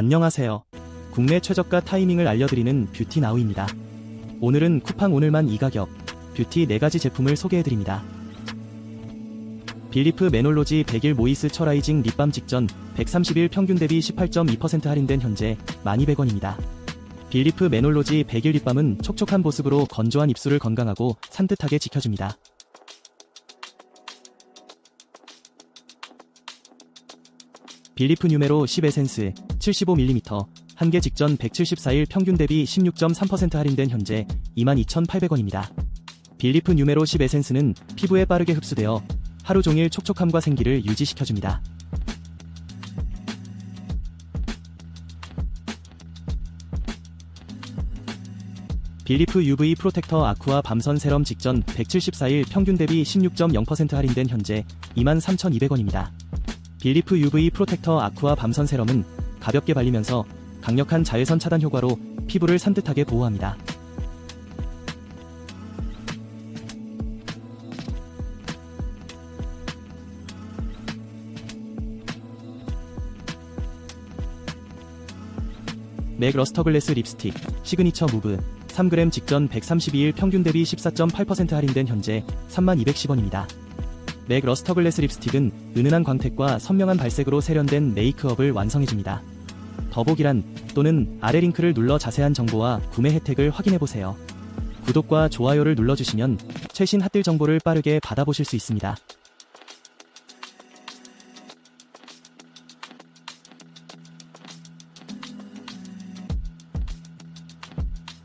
안녕하세요. 국내 최저가 타이밍을 알려드리는 뷰티 나우입니다. 오늘은 쿠팡 오늘만 이 가격 뷰티 4가지 제품을 소개해드립니다. 빌리프 메놀로지 100일 모이스 처라이징 립밤 직전 130일 평균 대비 18.2% 할인된 현재 1200원입니다. 빌리프 메놀로지 100일 립밤은 촉촉한 보습으로 건조한 입술을 건강하고 산뜻하게 지켜줍니다. 빌리프 뉴메로 10 에센스 75ml 한개 직전 174일 평균 대비 16.3% 할인된 현재 22,800원입니다. 빌리프 뉴메로 10 에센스는 피부에 빠르게 흡수되어 하루 종일 촉촉함과 생기를 유지시켜줍니다. 빌리프 UV 프로텍터 아쿠아 밤선 세럼 직전 174일 평균 대비 16.0% 할인된 현재 23,200원입니다. 빌리프 UV 프로텍터 아쿠아 밤선 세럼은 가볍게 발리면서 강력한 자외선 차단 효과로 피부를 산뜻하게 보호합니다. 맥 러스터 글래스 립스틱 시그니처 무브 3g 직전 132일 평균 대비 14.8% 할인된 현재 3210원입니다. 맥 러스터 글래스 립스틱은 은은한 광택과 선명한 발색으로 세련된 메이크업을 완성해줍니다. 더보기란 또는 아래 링크를 눌러 자세한 정보와 구매 혜택을 확인해보세요. 구독과 좋아요를 눌러주시면 최신 핫딜 정보를 빠르게 받아보실 수 있습니다.